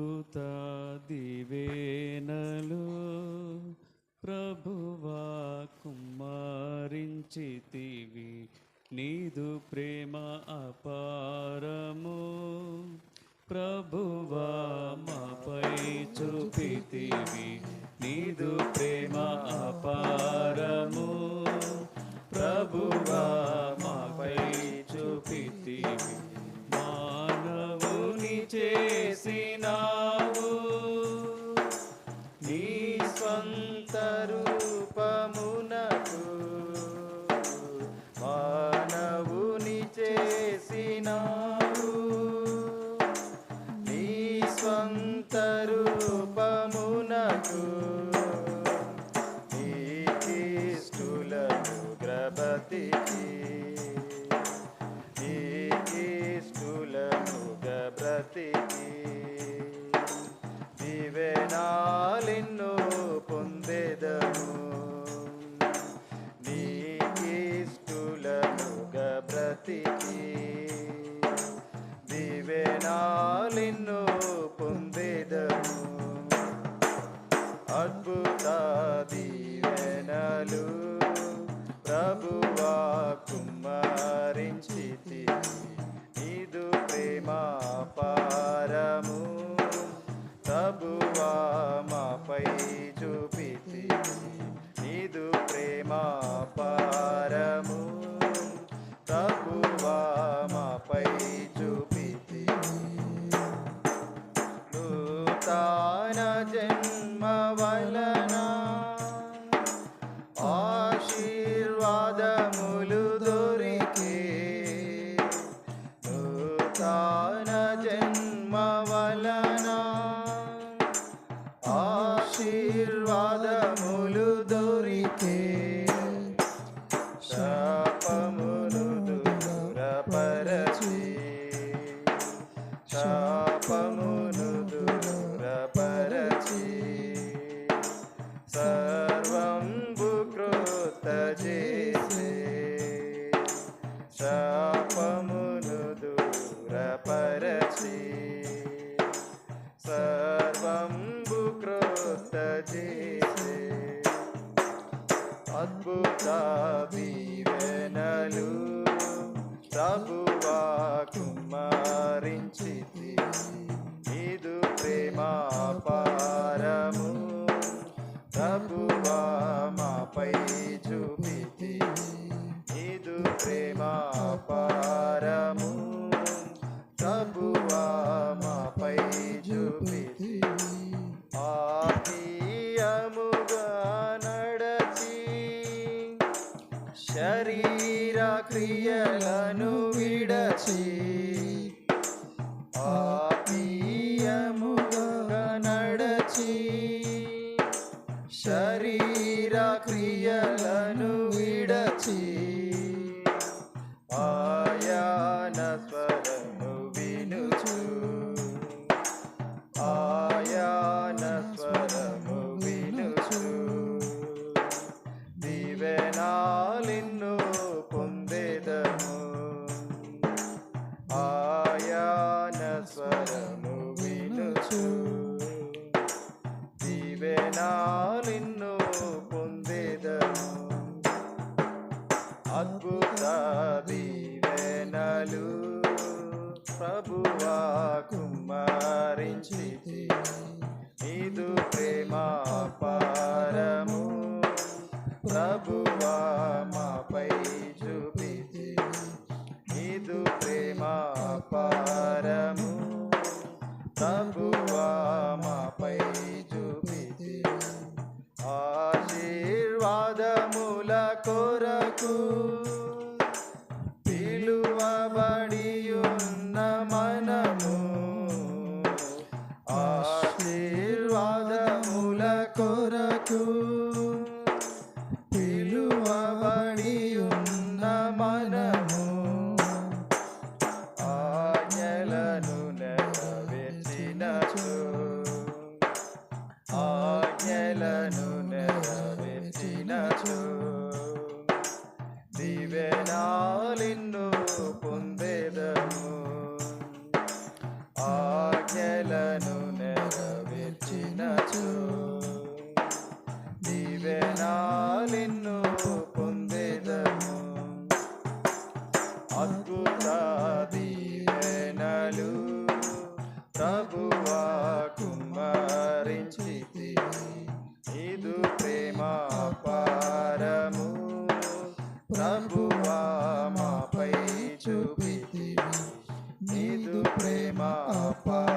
అద్భుత దివేనలు ప్రభువా కుమ్మరించితివి. నీదు ప్రేమ అపారము ప్రభువా మాపై చూపితివి. నీదు ప్రేమ అపారము స్వంత రూపమునకు మానవుని చేసినావు. నీ స్వంత రూపమునకు నీకిష్టులను గ్రబతికి కుమ్మరించితి నీదు ప్రేమ పారము ప్రభువా మాపై చూపితి. నీదు ప్రేమ పారము ప్రభువా మాపై చూపితి. నూతన జన్మ నూతన జన్మ వలన ఆశీర్వాదములు దొరికే ప్రభువా కుమ్మరించితి నీదు ప్రేమా పారము. ప్రభువా మాపై చూపితి. నీదు ప్రేమా పారము. ప్రభువా మాపై చూపి విడచి ఆత్మీయముగా నడచి శరీర క్రియలను విడచి వినుచు దివెనాలిన్ను పొందేదను అద్భుత దీవెనలు ప్రభువా కుమ్మరించితి నీదు ప్రేమ పారము ప్రభువా మాపై చూపితి నీదు ప్రేమ పార ప్రభువా మాపై చూపితి ఆశీర్వాదముల కొరకు ప్రేమ